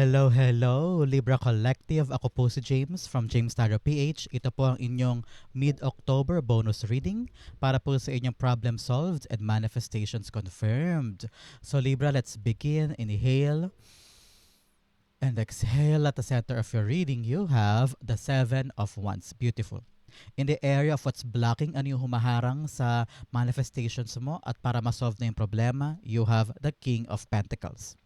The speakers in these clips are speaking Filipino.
Hello, hello, Libra Collective. Ako po si James from James Tarot PH. Ito po ang inyong mid-October bonus reading para po sa inyong problem solved and manifestations confirmed. So Libra, let's begin. Inhale and exhale. At the center of your reading, you have the Seven of Wands. Beautiful. In the area of what's blocking, ano yung humaharang sa manifestations mo at para ma-solve na yung problema, you have the King of Pentacles.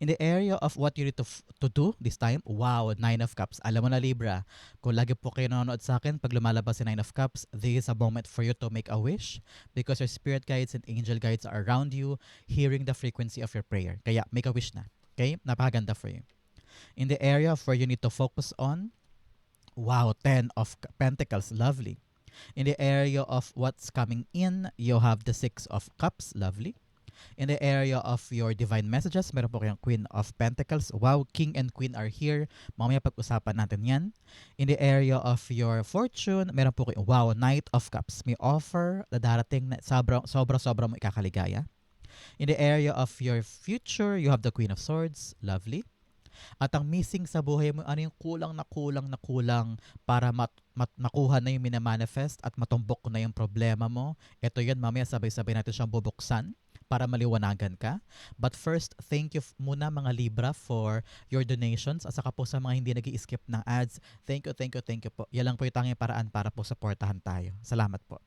In the area of what you need to, f- to do this time, wow, Nine of Cups. Alam mo na Libra, kung lagi po kayo nanonood sa akin, pag lumalabas si Nine of Cups, this is a moment for you to make a wish because your spirit guides and angel guides are around you, hearing the frequency of your prayer. Kaya make a wish na. Okay? Napakaganda for you. In the area of where you need to focus on, wow, Ten of Pentacles. Lovely. In the area of what's coming in, you have the Six of Cups. Lovely. In the area of your divine messages, meron po kayong Queen of Pentacles. Wow, King and Queen are here. Mamaya pag-usapan natin yan. In the area of your fortune, meron po kayong, wow, Knight of Cups. May offer na darating na sobra, sobra, sobra mo ikakaligaya. In the area of your future, you have the Queen of Swords. Lovely. At ang missing sa buhay mo, ano yung kulang na kulang na kulang para mat, mat, makuha na yung minamanifest at matumbok na yung problema mo. Ito yun, mamaya sabay-sabay natin siyang bubuksan para maliwanagan ka. But first, thank you muna mga Libra for your donations at saka po sa mga hindi nag skip ng ads. Thank you, thank you, thank you po. Yan lang po yung tanging paraan para po supportahan tayo. Salamat po.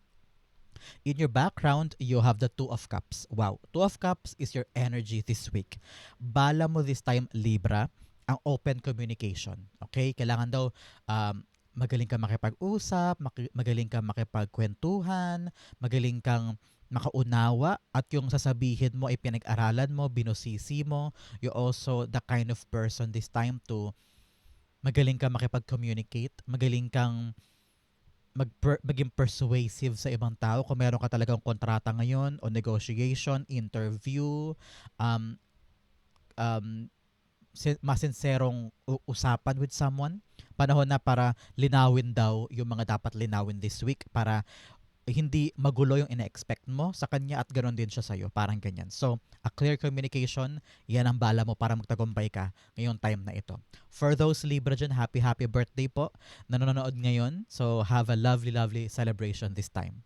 In your background, you have the Two of Cups. Wow. Two of Cups is your energy this week. Bala mo this time, Libra, ang open communication. Okay? Kailangan daw um, magaling ka makipag-usap, maki- magaling ka makipagkwentuhan, magaling kang makaunawa at yung sasabihin mo ay pinag-aralan mo, binusisi mo. You also the kind of person this time to magaling ka makipag-communicate, magaling kang mag maging persuasive sa ibang tao kung meron ka talagang kontrata ngayon o negotiation, interview, um, um, sin- masinserong usapan with someone. Panahon na para linawin daw yung mga dapat linawin this week para hindi magulo yung ina-expect mo sa kanya at ganoon din siya sa'yo. Parang ganyan. So, a clear communication, yan ang bala mo para magtagumpay ka ngayong time na ito. For those Libra dyan, happy, happy birthday po na nanonood ngayon. So, have a lovely, lovely celebration this time.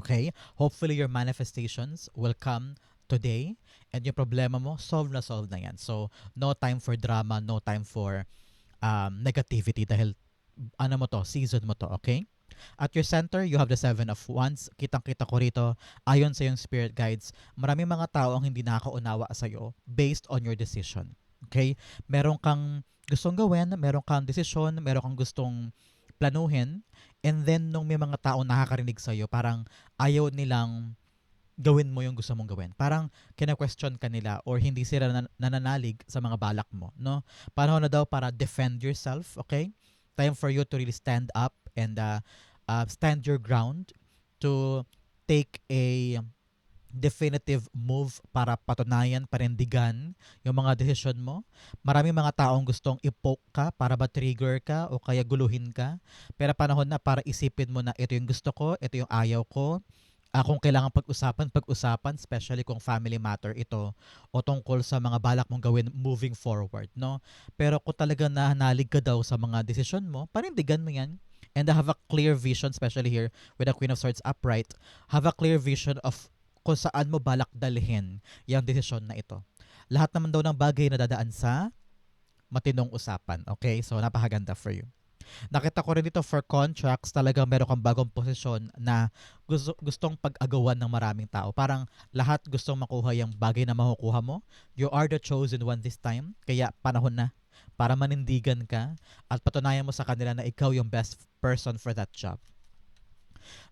Okay? Hopefully, your manifestations will come today and yung problema mo, solve na solve na yan. So, no time for drama, no time for um, negativity dahil ano mo to, season mo to, okay? At your center, you have the Seven of Wands. Kitang-kita ko rito, ayon sa yung spirit guides, maraming mga tao ang hindi nakakaunawa sa'yo based on your decision. Okay? Meron kang gustong gawin, meron kang desisyon, meron kang gustong planuhin, and then nung may mga tao nakakarinig sa'yo, parang ayaw nilang gawin mo yung gusto mong gawin. Parang kina-question ka nila or hindi sila nan- nananalig sa mga balak mo, no? Panahon na daw para defend yourself, okay? Time for you to really stand up and uh, uh, stand your ground to take a definitive move para patunayan, parindigan yung mga desisyon mo. Maraming mga taong gustong i-poke ka para ba trigger ka o kaya guluhin ka. Pero panahon na para isipin mo na ito yung gusto ko, ito yung ayaw ko. Ah, kung kailangan pag-usapan, pag-usapan, especially kung family matter ito o tungkol sa mga balak mong gawin moving forward, no? Pero kung talaga nahanalig ka daw sa mga desisyon mo, parindigan mo yan and have a clear vision, especially here with the Queen of Swords upright, have a clear vision of kung saan mo balak dalhin yung desisyon na ito. Lahat naman daw ng bagay na dadaan sa matinong usapan. Okay? So, napakaganda for you. Nakita ko rin dito for contracts, talagang meron kang bagong posisyon na gusto, gustong pag-agawan ng maraming tao. Parang lahat gustong makuha yung bagay na makukuha mo. You are the chosen one this time. Kaya panahon na para manindigan ka at patunayan mo sa kanila na ikaw yung best person for that job.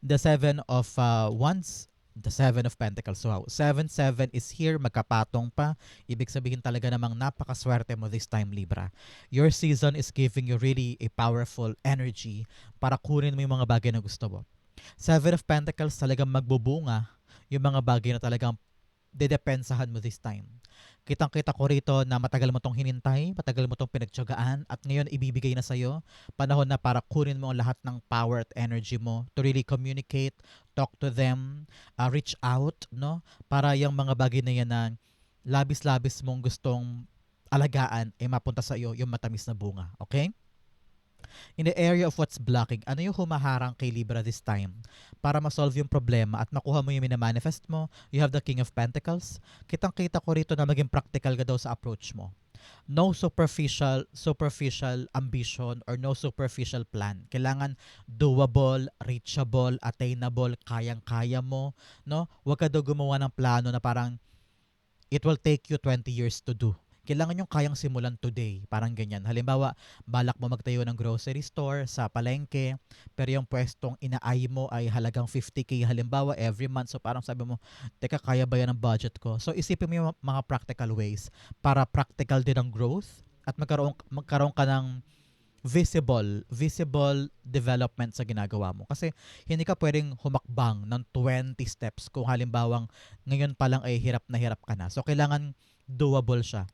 The Seven of uh, Wands, the Seven of Pentacles. Wow, 7-7 is here, magkapatong pa. Ibig sabihin talaga namang napakaswerte mo this time, Libra. Your season is giving you really a powerful energy para kunin mo yung mga bagay na gusto mo. Seven of Pentacles talagang magbubunga yung mga bagay na talagang dedepensahan mo this time. Kitang-kita ko rito na matagal mo tong hinintay, matagal mo tong pinagtyagaan at ngayon ibibigay na sa'yo. Panahon na para kunin mo ang lahat ng power at energy mo to really communicate, talk to them, uh, reach out, no? Para yung mga bagay na yan na labis-labis mong gustong alagaan, ay mapunta sa iyo yung matamis na bunga. Okay? In the area of what's blocking, ano yung humaharang kay Libra this time? Para ma-solve yung problema at makuha mo yung minamanifest mo, you have the King of Pentacles. Kitang-kita ko rito na maging practical ka daw sa approach mo. No superficial superficial ambition or no superficial plan. Kailangan doable, reachable, attainable, kayang-kaya mo, no? Huwag ka daw gumawa ng plano na parang it will take you 20 years to do kailangan yung kayang simulan today. Parang ganyan. Halimbawa, balak mo magtayo ng grocery store sa palengke, pero yung pwestong inaay mo ay halagang 50k halimbawa every month. So parang sabi mo, teka, kaya ba yan ang budget ko? So isipin mo yung mga practical ways para practical din ang growth at magkaroon, magkaroon ka ng visible, visible development sa ginagawa mo. Kasi hindi ka pwedeng humakbang ng 20 steps kung halimbawang ngayon pa lang ay hirap na hirap ka na. So kailangan doable siya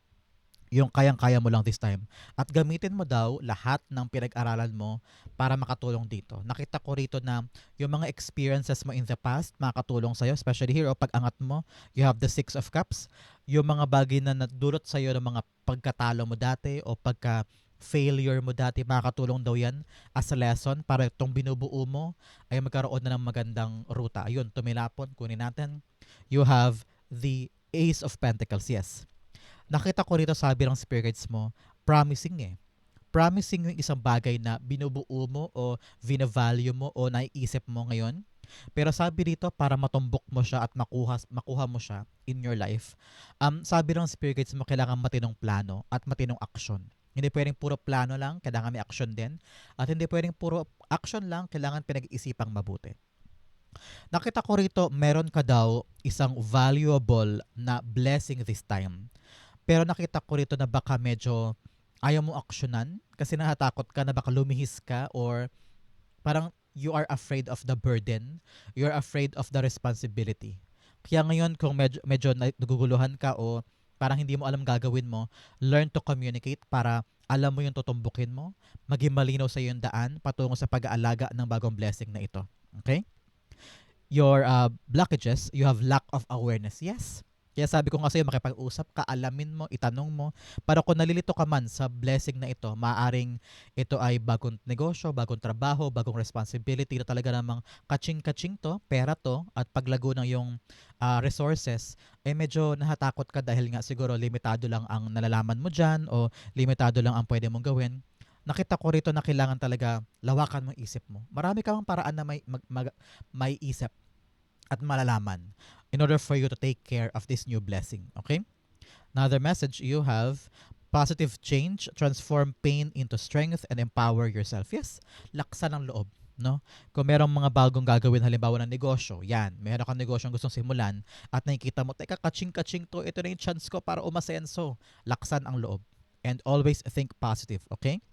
yung kayang-kaya mo lang this time. At gamitin mo daw lahat ng pinag-aralan mo para makatulong dito. Nakita ko rito na yung mga experiences mo in the past makakatulong sa'yo, especially here, o pag-angat mo, you have the Six of Cups. Yung mga bagay na nadulot sa'yo ng mga pagkatalo mo dati o pagka failure mo dati, makakatulong daw yan as a lesson para itong binubuo mo ay magkaroon na ng magandang ruta. Ayun, tumilapon, kunin natin. You have the Ace of Pentacles, yes nakita ko rito sabi ng spirits mo, promising eh. Promising yung isang bagay na binubuo mo o vina-value mo o naiisip mo ngayon. Pero sabi dito para matumbok mo siya at makuha, makuha mo siya in your life, um, sabi ng spirits mo kailangan matinong plano at matinong action. Hindi pwedeng puro plano lang, kailangan may action din. At hindi pwedeng puro action lang, kailangan pinag-iisipang mabuti. Nakita ko rito, meron ka daw isang valuable na blessing this time. Pero nakita ko rito na baka medyo ayaw mo aksyonan kasi nahatakot ka na baka lumihis ka or parang you are afraid of the burden, you're afraid of the responsibility. Kaya ngayon kung medyo, medyo naguguluhan ka o parang hindi mo alam gagawin mo, learn to communicate para alam mo yung tutumbukin mo, maging malinaw sa yung daan patungo sa pag-aalaga ng bagong blessing na ito. Okay? Your uh, blockages, you have lack of awareness. Yes, kaya sabi ko nga sa'yo, makipag-usap ka, alamin mo, itanong mo. Para kung nalilito ka man sa blessing na ito, maaring ito ay bagong negosyo, bagong trabaho, bagong responsibility na talaga namang kaching-kaching to, pera to, at paglago ng yung uh, resources, eh medyo nahatakot ka dahil nga siguro limitado lang ang nalalaman mo dyan o limitado lang ang pwede mong gawin nakita ko rito na kailangan talaga lawakan mo isip mo. Marami kang paraan na may, mag, mag, may isip at malalaman in order for you to take care of this new blessing. Okay? Another message you have positive change, transform pain into strength and empower yourself. Yes, laksan ng loob. No? Kung merong mga bagong gagawin, halimbawa ng negosyo, yan, meron kang negosyo gustong simulan at nakikita mo, teka, kaching-kaching to, ito na yung chance ko para umasenso. Laksan ang loob. And always think positive, okay?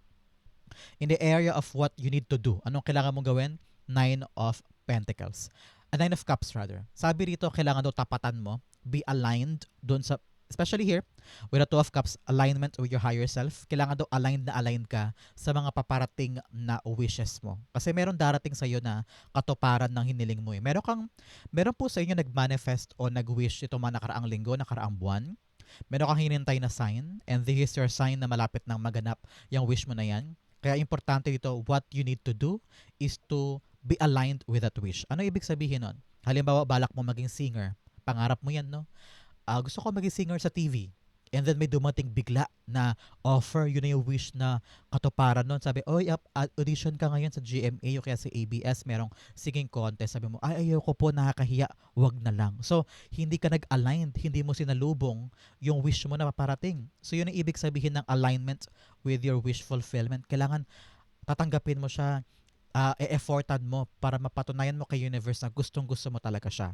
In the area of what you need to do, anong kailangan mong gawin? Nine of Pentacles a nine of cups rather. Sabi rito, kailangan daw tapatan mo, be aligned doon sa, especially here, with a two of cups, alignment with your higher self. Kailangan daw aligned na aligned ka sa mga paparating na wishes mo. Kasi meron darating sa iyo na katuparan ng hiniling mo. Eh. Meron kang, meron po sa inyo nag-manifest o nag-wish ito mga nakaraang linggo, nakaraang buwan. Meron kang hinintay na sign and this is your sign na malapit nang maganap yung wish mo na yan. Kaya importante dito, what you need to do is to be aligned with that wish. Ano ibig sabihin nun? Halimbawa, balak mo maging singer. Pangarap mo yan, no? Uh, gusto ko maging singer sa TV. And then may dumating bigla na offer, yun na yung wish na katuparan nun. Sabi, oy, up, audition ka ngayon sa GMA o kaya sa ABS, merong singing contest. Sabi mo, ay, ayaw ko po, nakakahiya, wag na lang. So, hindi ka nag-aligned, hindi mo sinalubong yung wish mo na paparating. So, yun ang ibig sabihin ng alignment with your wish fulfillment. Kailangan tatanggapin mo siya, uh, e-effortan mo para mapatunayan mo kay universe na gustong gusto mo talaga siya.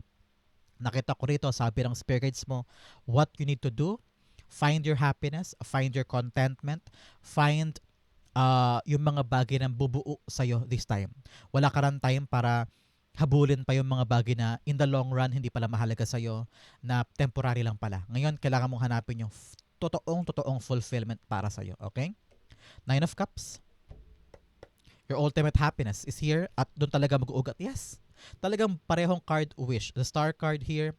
Nakita ko rito, sabi ng spirits mo, what you need to do, find your happiness, find your contentment, find uh, yung mga bagay na bubuo sa'yo this time. Wala ka rin time para habulin pa yung mga bagay na in the long run hindi pala mahalaga sa'yo, na temporary lang pala. Ngayon, kailangan mong hanapin yung totoong, totoong fulfillment para sa'yo. Okay? Nine of Cups your ultimate happiness is here at doon talaga mag-uugat. Yes. Talagang parehong card wish. The star card here,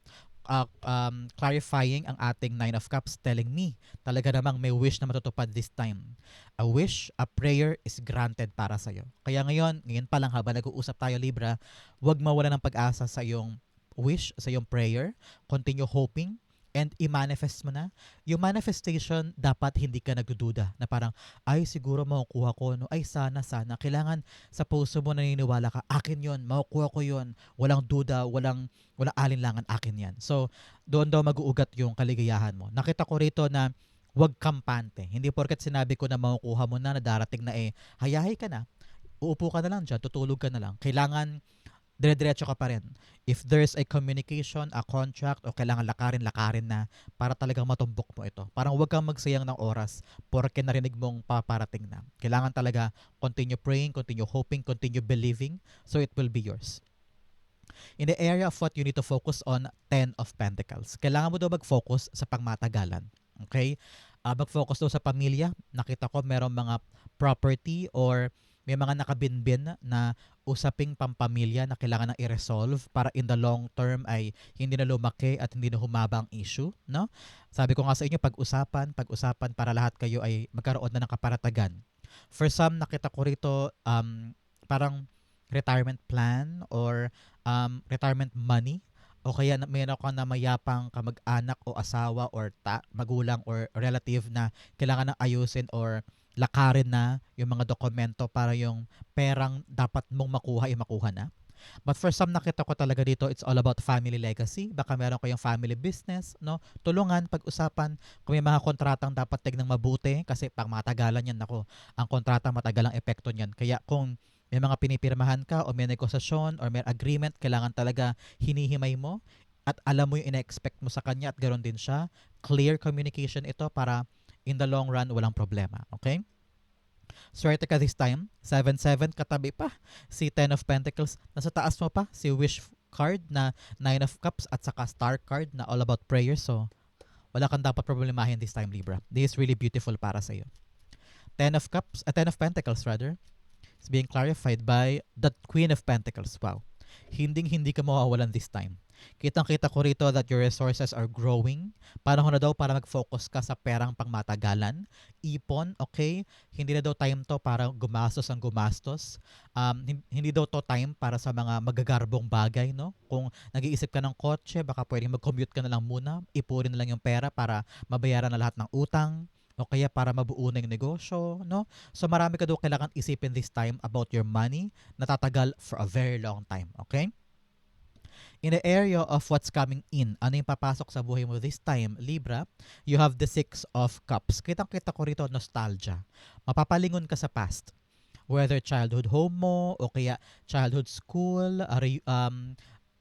uh, um, clarifying ang ating Nine of Cups telling me talaga namang may wish na matutupad this time. A wish, a prayer is granted para sa'yo. Kaya ngayon, ngayon pa lang habang nag-uusap tayo Libra, huwag mawala ng pag-asa sa iyong wish, sa iyong prayer. Continue hoping and i-manifest mo na. Yung manifestation, dapat hindi ka nagdududa na parang, ay siguro makukuha ko, no? ay sana, sana. Kailangan sa puso mo naniniwala ka, akin yon makukuha ko yon Walang duda, walang, walang alinlangan, akin yan. So, doon daw mag-uugat yung kaligayahan mo. Nakita ko rito na wag kampante. Hindi porket sinabi ko na makukuha mo na, na darating na eh, hayahay ka na. Uupo ka na lang dyan, tutulog ka na lang. Kailangan dire-diretso ka pa rin. If there's a communication, a contract, o kailangan lakarin, lakarin na para talagang matumbok mo ito. Parang huwag kang magsayang ng oras porke narinig mong paparating na. Kailangan talaga continue praying, continue hoping, continue believing, so it will be yours. In the area of what you need to focus on, 10 of Pentacles. Kailangan mo daw mag-focus sa pangmatagalan. Okay? Uh, mag-focus daw sa pamilya. Nakita ko merong mga property or may mga nakabinbin na usaping pampamilya na kailangan na i-resolve para in the long term ay hindi na lumaki at hindi na humaba ang issue, no? Sabi ko nga sa inyo, pag-usapan, pag-usapan para lahat kayo ay magkaroon na ng kaparatagan. For some, nakita ko rito um, parang retirement plan or um, retirement money o kaya mayroon ka na mayapang kamag-anak o asawa or ta, magulang or relative na kailangan na ayusin or lakarin na yung mga dokumento para yung perang dapat mong makuha ay makuha na. But for some nakita ko talaga dito, it's all about family legacy. Baka meron kayong family business, no? Tulungan, pag-usapan, kung may mga kontratang dapat tignan mabuti kasi pang matagalan yan, nako, ang kontratang matagal ang epekto niyan. Kaya kung may mga pinipirmahan ka o may negosasyon or may agreement, kailangan talaga hinihimay mo at alam mo yung ina-expect mo sa kanya at ganoon din siya. Clear communication ito para in the long run, walang problema. Okay? Swerte ka this time. 7-7, katabi pa. Si 10 of Pentacles. Nasa taas mo pa, si Wish card na 9 of Cups at saka Star card na all about prayer. So, wala kang dapat problemahin this time, Libra. This is really beautiful para sa iyo. 10 of Cups, uh, 10 of Pentacles rather, is being clarified by the Queen of Pentacles. Wow. Hinding hindi ka mawawalan this time. Kitang-kita ko rito that your resources are growing. Panahon na daw para mag-focus ka sa perang pangmatagalan. Ipon, okay? Hindi na daw time to para gumastos ang gumastos. Um, hindi daw to time para sa mga magagarbong bagay, no? Kung nag-iisip ka ng kotse, baka pwedeng mag-commute ka na lang muna. Ipurin na lang yung pera para mabayaran na lahat ng utang o kaya para mabuo na yung negosyo, no? So marami ka daw kailangan isipin this time about your money na tatagal for a very long time, okay? In the area of what's coming in, ano yung papasok sa buhay mo this time, Libra, you have the Six of Cups. Kitang-kita ko rito, nostalgia. Mapapalingon ka sa past. Whether childhood home mo, o kaya childhood school, um,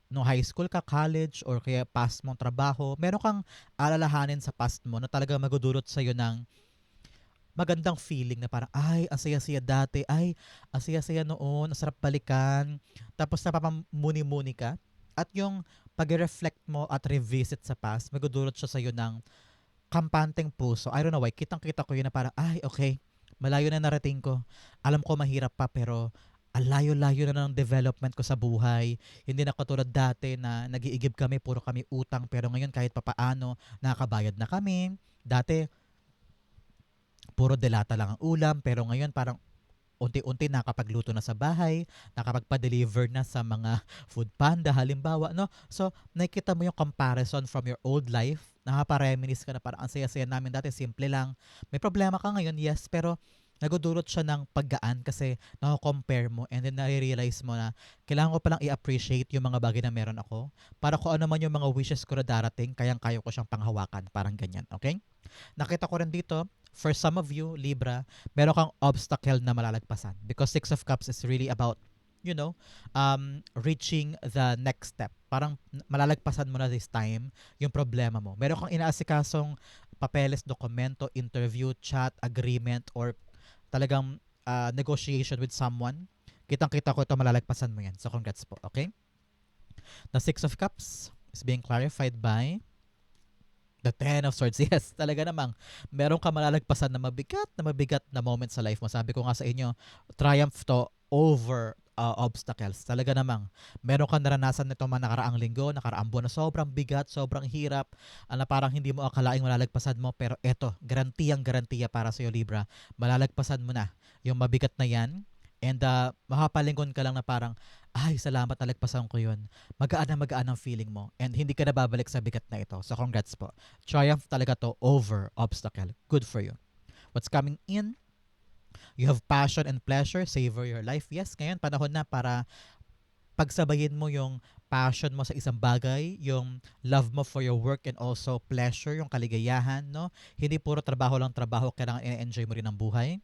no high school ka, college, or kaya past mong trabaho, meron kang alalahanin sa past mo na talaga magudulot sa'yo ng magandang feeling na parang, ay, ang saya-saya dati, ay, ang saya-saya noon, ang sarap balikan. Tapos napapamuni-muni ka. At yung pag-reflect mo at revisit sa past, magdudulot siya sa iyo ng kampanteng puso. I don't know why, kitang-kita ko yun na parang, ay, okay, malayo na narating ko. Alam ko mahirap pa, pero alayo-layo na ng development ko sa buhay. Hindi na katulad dati na nagiigib kami, puro kami utang, pero ngayon kahit papaano, nakakabayad na kami. Dati, puro delata lang ang ulam, pero ngayon parang unti-unti nakapagluto na sa bahay, nakapagpa-deliver na sa mga food panda halimbawa, no? So, nakikita mo yung comparison from your old life, nakapa-reminisce ka na parang ang saya-saya namin dati, simple lang. May problema ka ngayon, yes, pero nagudulot siya ng paggaan kasi nako-compare mo and then nare-realize mo na kailangan ko palang i-appreciate yung mga bagay na meron ako para kung ano man yung mga wishes ko na darating, kayang-kaya ko siyang panghawakan, parang ganyan, okay? Nakita ko rin dito, for some of you, Libra, meron kang obstacle na malalagpasan. Because Six of Cups is really about, you know, um, reaching the next step. Parang malalagpasan mo na this time yung problema mo. Meron kang inaasikasong papeles, dokumento, interview, chat, agreement, or talagang uh, negotiation with someone. Kitang-kita ko ito, malalagpasan mo yan. So, congrats po. Okay? The Six of Cups is being clarified by The Ten of Swords. Yes, talaga namang meron ka malalagpasan na mabigat na mabigat na moment sa life mo. Sabi ko nga sa inyo, triumph to over uh, obstacles. Talaga namang meron kang naranasan nito mga nakaraang linggo, nakaraang buwan na sobrang bigat, sobrang hirap, ah, na parang hindi mo akalaing malalagpasan mo. Pero eto, garantiyang garantiya para sa iyo Libra, malalagpasan mo na yung mabigat na yan. And uh, mapapalingon ka lang na parang, ay, salamat nalagpasan ko yun. Magaan na magaan ang feeling mo. And hindi ka na babalik sa bigat na ito. So congrats po. Triumph talaga to over obstacle. Good for you. What's coming in? You have passion and pleasure. Savor your life. Yes, ngayon panahon na para pagsabayin mo yung passion mo sa isang bagay, yung love mo for your work and also pleasure, yung kaligayahan, no? Hindi puro trabaho lang trabaho, kailangan i-enjoy mo rin ang buhay.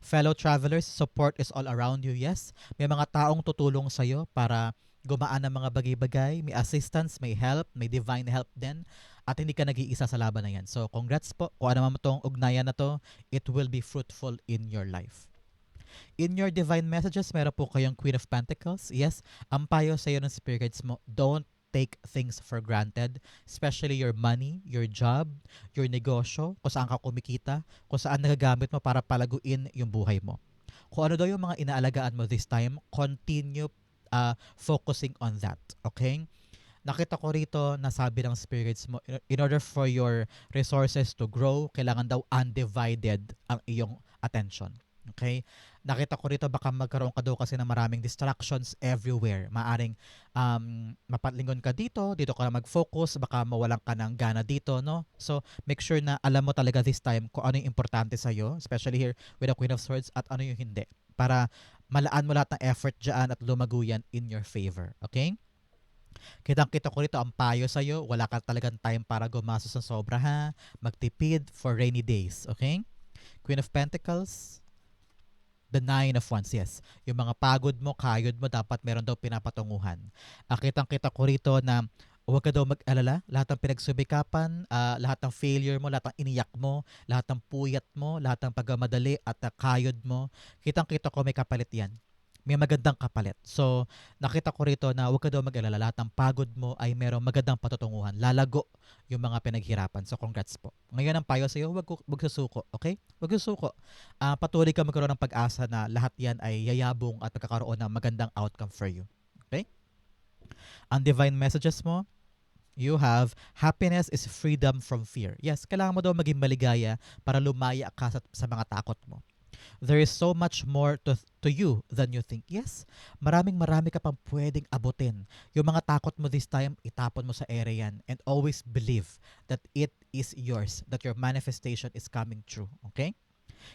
Fellow travelers, support is all around you, yes. May mga taong tutulong sa'yo para gumaan ang mga bagay-bagay, may assistance, may help, may divine help din, at hindi ka nag-iisa sa laban na yan. So, congrats po. Kung ano man itong ugnayan na to, it will be fruitful in your life. In your divine messages, meron po kayong Queen of Pentacles. Yes, ang payo sa iyo ng spirit guides mo, don't take things for granted, especially your money, your job, your negosyo, kung saan ka kumikita, kung saan nagagamit mo para palaguin yung buhay mo. Kung ano daw yung mga inaalagaan mo this time, continue uh, focusing on that. Okay? Nakita ko rito na sabi ng spirits mo, in order for your resources to grow, kailangan daw undivided ang iyong attention. Okay? Nakita ko rito baka magkaroon ka daw kasi ng maraming distractions everywhere. Maaring um, mapatlingon ka dito, dito ka na mag-focus, baka mawalan ka ng gana dito, no? So, make sure na alam mo talaga this time kung ano yung importante sa'yo, especially here with the Queen of Swords, at ano yung hindi. Para malaan mo lahat ng effort dyan at lumago yan in your favor. Okay? Kitang-kita ko rito ang payo sa'yo, wala ka talagang time para gumastos ng sobra ha, magtipid for rainy days. Okay? Queen of Pentacles, The nine of wands, yes. Yung mga pagod mo, kayod mo, dapat meron daw pinapatunguhan. Uh, kitang-kita ko rito na huwag ka daw mag-alala. Lahat ng pinagsubikapan, uh, lahat ng failure mo, lahat ng iniyak mo, lahat ng puyat mo, lahat ng pagmamadali at uh, kayod mo, kitang-kita ko may kapalit yan may magandang kapalit. So, nakita ko rito na huwag ka daw mag-alala. Lahat ng pagod mo ay merong magandang patutunguhan. Lalago yung mga pinaghirapan. So, congrats po. Ngayon ang payo sa iyo, huwag, huwag susuko. Okay? Huwag susuko. Uh, patuloy ka magkaroon ng pag-asa na lahat yan ay yayabong at magkakaroon ng magandang outcome for you. Okay? Ang divine messages mo, You have happiness is freedom from fear. Yes, kailangan mo daw maging maligaya para lumaya ka sa, sa mga takot mo. There is so much more to, to you than you think. Yes, maraming marami ka pang pwedeng abutin. Yung mga takot mo this time, itapon mo sa area yan. And always believe that it is yours, that your manifestation is coming true. Okay?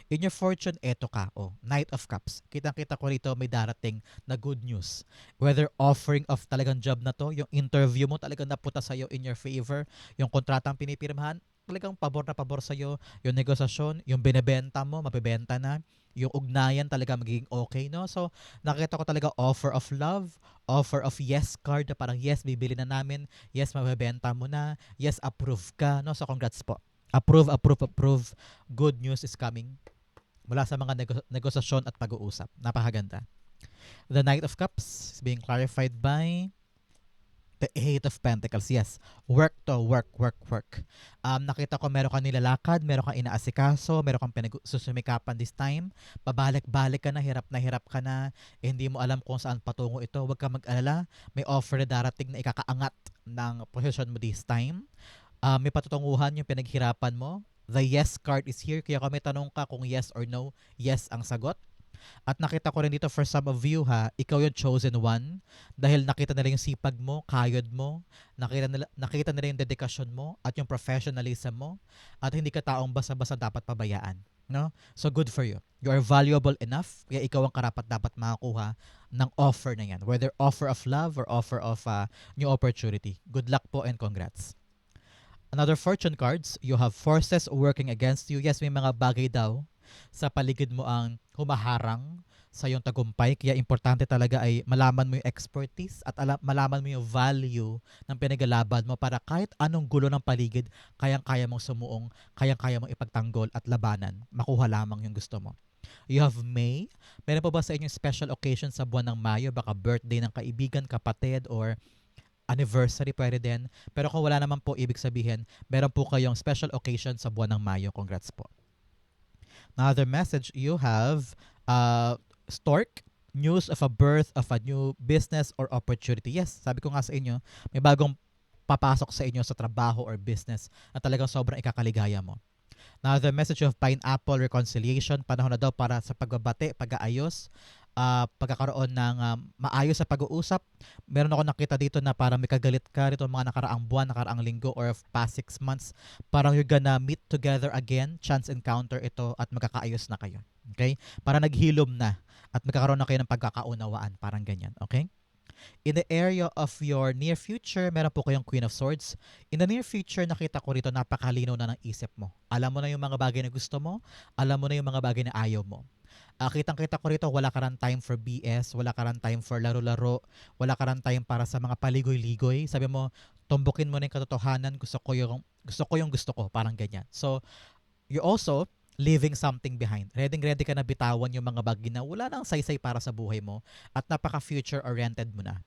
In your fortune, eto ka, oh, Knight of Cups. Kitang-kita ko rito may darating na good news. Whether offering of talagang job na to, yung interview mo talagang naputa sa'yo in your favor, yung kontratang pinipirmahan, talagang pabor na pabor sa'yo, yung negosasyon, yung binebenta mo, mapibenta na, yung ugnayan talaga magiging okay, no? So, nakita ko talaga offer of love, offer of yes card na parang yes, bibili na namin, yes, mabebenta mo na, yes, approve ka, no? So, congrats po. Approve, approve, approve. Good news is coming mula sa mga nego- negosasyon at pag-uusap. Napakaganda. The Knight of Cups is being clarified by The Eight of Pentacles, yes. Work to, work, work, work. Um, nakita ko meron kang nilalakad, meron kang inaasikaso, meron kang pinagsusumikapan this time. Pabalik-balik ka na, hirap na hirap ka na, eh, hindi mo alam kung saan patungo ito. Huwag ka mag-alala. May offer na darating na ikakaangat ng posisyon mo this time. Uh, may patutunguhan yung pinaghirapan mo. The yes card is here. Kaya kung may tanong ka kung yes or no, yes ang sagot. At nakita ko rin dito for some of you ha, ikaw yung chosen one dahil nakita nila yung sipag mo, kayod mo, nakita nila, nakita nila yung dedikasyon mo at yung professionalism mo at hindi ka taong basa-basa dapat pabayaan. No? So good for you. You are valuable enough kaya ikaw ang karapat dapat makakuha ng offer na yan. Whether offer of love or offer of uh, new opportunity. Good luck po and congrats. Another fortune cards, you have forces working against you. Yes, may mga bagay daw sa paligid mo ang humaharang sa iyong tagumpay. Kaya importante talaga ay malaman mo yung expertise at ala- malaman mo yung value ng pinagalaban mo para kahit anong gulo ng paligid, kayang-kaya mong sumuong, kayang-kaya mong ipagtanggol at labanan. Makuha lamang yung gusto mo. You have May. Meron pa ba sa inyong special occasion sa buwan ng Mayo? Baka birthday ng kaibigan, kapatid, or anniversary pwede din. Pero kung wala naman po ibig sabihin, meron po kayong special occasion sa buwan ng Mayo. Congrats po. Another message, you have uh, stork, news of a birth of a new business or opportunity. Yes, sabi ko nga sa inyo, may bagong papasok sa inyo sa trabaho or business na talagang sobrang ikakaligaya mo. Now, the message of pineapple reconciliation, panahon na daw para sa pagbabate, pag-aayos, ah, pagkakaroon ng um, maayos sa pag-uusap. Meron ako nakita dito na parang may kagalit ka rito mga nakaraang buwan, nakaraang linggo, or past six months. Parang you're gonna meet together again, chance encounter ito, at magkakaayos na kayo. Okay? Para naghilom na at magkakaroon na kayo ng pagkakaunawaan. Parang ganyan. Okay? In the area of your near future, meron po kayong Queen of Swords. In the near future, nakita ko rito napakalinaw na ng isip mo. Alam mo na yung mga bagay na gusto mo, alam mo na yung mga bagay na ayaw mo. Ah, kitang-kita ko rito, wala ka ran time for BS, wala ka ran time for laro-laro, wala ka ran time para sa mga paligoy-ligoy. Sabi mo, tumbukin mo na yung katotohanan, gusto ko yung, gusto ko yung gusto ko, parang ganyan. So, you also leaving something behind. Ready ready ka na bitawan yung mga bagay na wala nang saysay para sa buhay mo at napaka-future oriented mo na.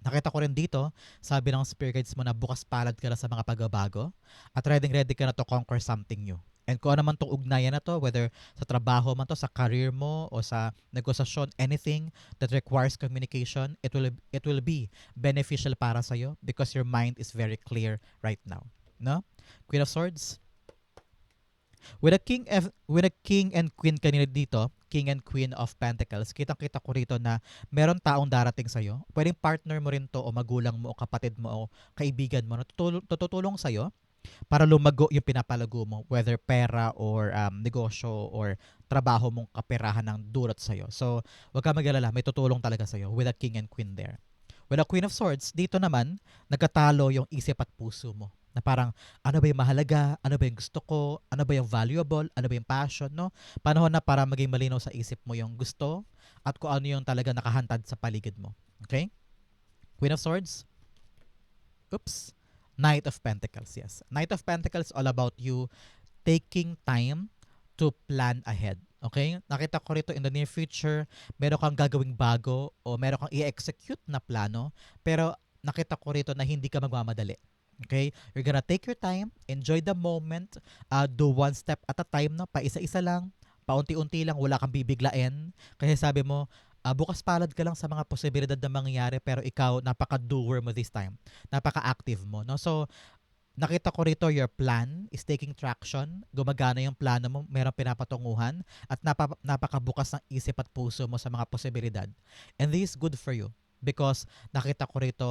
Nakita ko rin dito, sabi ng spirit guides mo na bukas palad ka na sa mga pagbabago at ready ready ka na to conquer something new. And kung ano man tong ugnayan na to, whether sa trabaho man to, sa career mo, o sa negosasyon, anything that requires communication, it will it will be beneficial para sa iyo because your mind is very clear right now. No? Queen of Swords, With a king F, with a king and queen kanina dito, king and queen of pentacles, kitang-kita ko rito na meron taong darating sa iyo. Pwedeng partner mo rin to o magulang mo o kapatid mo o kaibigan mo na tutulong, tutulong sa iyo para lumago yung pinapalago mo, whether pera or um, negosyo or trabaho mong kaperahan ng dulot sa iyo. So, wag ka mag-alala, may tutulong talaga sa iyo with a king and queen there. With a queen of swords, dito naman, nagkatalo yung isip at puso mo na parang ano ba yung mahalaga, ano ba yung gusto ko, ano ba yung valuable, ano ba yung passion, no? Panahon na para maging malinaw sa isip mo yung gusto at kung ano yung talaga nakahantad sa paligid mo. Okay? Queen of Swords. Oops. Knight of Pentacles, yes. Knight of Pentacles all about you taking time to plan ahead. Okay? Nakita ko rito in the near future, meron kang gagawing bago o meron kang i-execute na plano, pero nakita ko rito na hindi ka magmamadali. Okay? You're gonna take your time, enjoy the moment, uh, do one step at a time, no? Paisa-isa lang, paunti-unti lang, wala kang bibiglain. Kasi sabi mo, uh, bukas palad ka lang sa mga posibilidad na mangyayari pero ikaw napaka-doer mo this time. Napaka-active mo, no? So, nakita ko rito your plan is taking traction. Gumagana yung plano mo, merong pinapatunguhan at napa, napakabukas ng isip at puso mo sa mga posibilidad. And this is good for you because nakita ko rito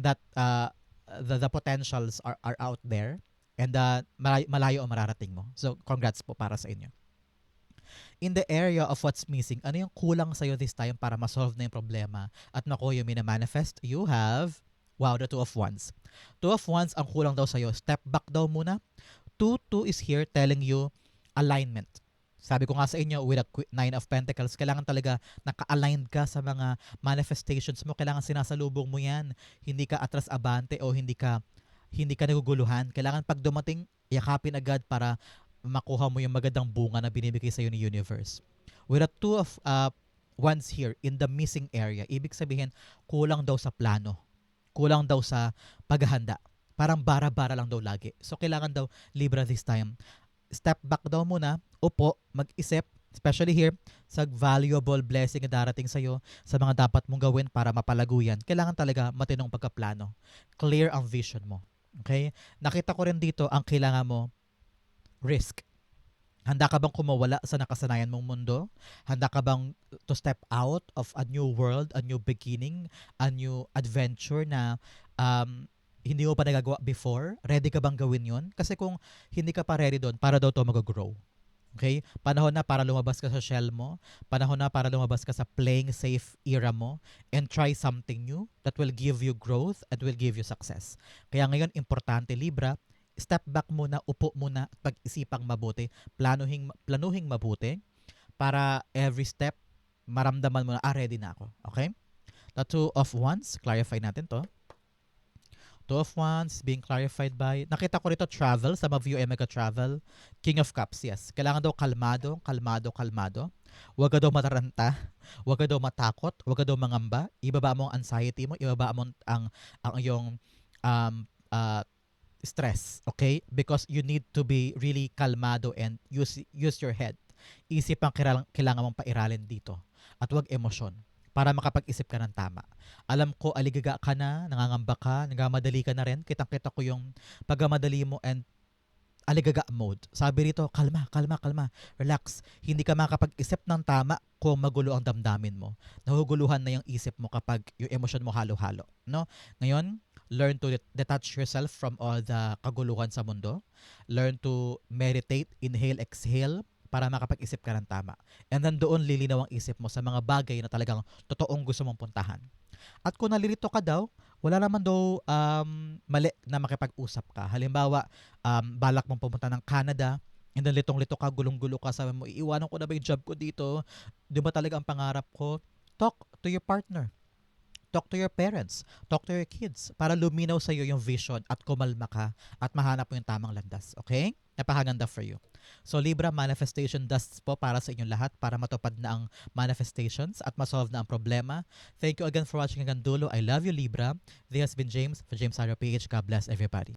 that uh, the, the potentials are, are out there and uh, malayo, malayo ang mararating mo. So, congrats po para sa inyo. In the area of what's missing, ano yung kulang sa'yo this time para ma-solve na yung problema at naku yung mina-manifest? You have, wow, the Two of Wands. Two of Wands, ang kulang daw sa'yo. Step back daw muna. Two, two is here telling you alignment. Sabi ko nga sa inyo, with a Nine of Pentacles, kailangan talaga naka-aligned ka sa mga manifestations mo. Kailangan sinasalubong mo yan. Hindi ka atras-abante o hindi ka hindi ka naguguluhan. Kailangan pag dumating, yakapin agad para makuha mo yung magandang bunga na binibigay sa iyo ni universe. With a two of uh, wands here in the missing area, ibig sabihin, kulang daw sa plano. Kulang daw sa paghahanda. Parang bara-bara lang daw lagi. So, kailangan daw Libra this time step back daw muna, upo, mag-isip, especially here, sa valuable blessing na darating sa'yo, sa mga dapat mong gawin para mapalago yan, kailangan talaga matinong pagkaplano. Clear ang vision mo. Okay? Nakita ko rin dito, ang kailangan mo, risk. Handa ka bang kumawala sa nakasanayan mong mundo? Handa ka bang to step out of a new world, a new beginning, a new adventure na um, hindi mo pa nagagawa before, ready ka bang gawin yon? Kasi kung hindi ka pa ready doon, para daw to mag-grow. Okay? Panahon na para lumabas ka sa shell mo. Panahon na para lumabas ka sa playing safe era mo and try something new that will give you growth and will give you success. Kaya ngayon, importante Libra, step back muna, upo muna, pag-isipang mabuti, planuhing, planuhing mabuti para every step maramdaman mo na, ah, ready na ako. Okay? The two of wands, clarify natin to. Two of Wands being clarified by, nakita ko rito travel, some of you ay travel King of Cups, yes. Kailangan daw kalmado, kalmado, kalmado. Huwag ka daw mataranta, huwag ka daw matakot, huwag ka daw mangamba. Ibaba mo ang anxiety mo, ibaba mo ang, ang iyong um, uh, stress, okay? Because you need to be really kalmado and use, use your head. Isip ang kailangan, mong pairalin dito. at wag emosyon para makapag-isip ka ng tama. Alam ko, aligaga ka na, nangangamba ka, nagamadali ka na rin. Kitang-kita ko yung pagkamadali mo and aligaga mode. Sabi rito, kalma, kalma, kalma, relax. Hindi ka makapag-isip ng tama kung magulo ang damdamin mo. Nahuguluhan na yung isip mo kapag yung emosyon mo halo-halo. No? Ngayon, learn to det- detach yourself from all the kaguluhan sa mundo. Learn to meditate, inhale, exhale, para makapag-isip ka ng tama. And then doon lilinaw ang isip mo sa mga bagay na talagang totoong gusto mong puntahan. At kung nalilito ka daw, wala naman daw um, mali na makipag-usap ka. Halimbawa, um, balak mong pumunta ng Canada, and then litong-lito ka, gulong-gulo ka, sabi mo, iiwanan ko na ba yung job ko dito? Di ba talaga ang pangarap ko? Talk to your partner. Talk to your parents. Talk to your kids para luminaw sa iyo yung vision at kumalma ka at mahanap mo yung tamang landas. Okay? Napakaganda for you. So Libra, manifestation dusts po para sa inyong lahat para matupad na ang manifestations at masolve na ang problema. Thank you again for watching hanggang dulo. I love you Libra. This has been James for James Sarah PH. God bless everybody.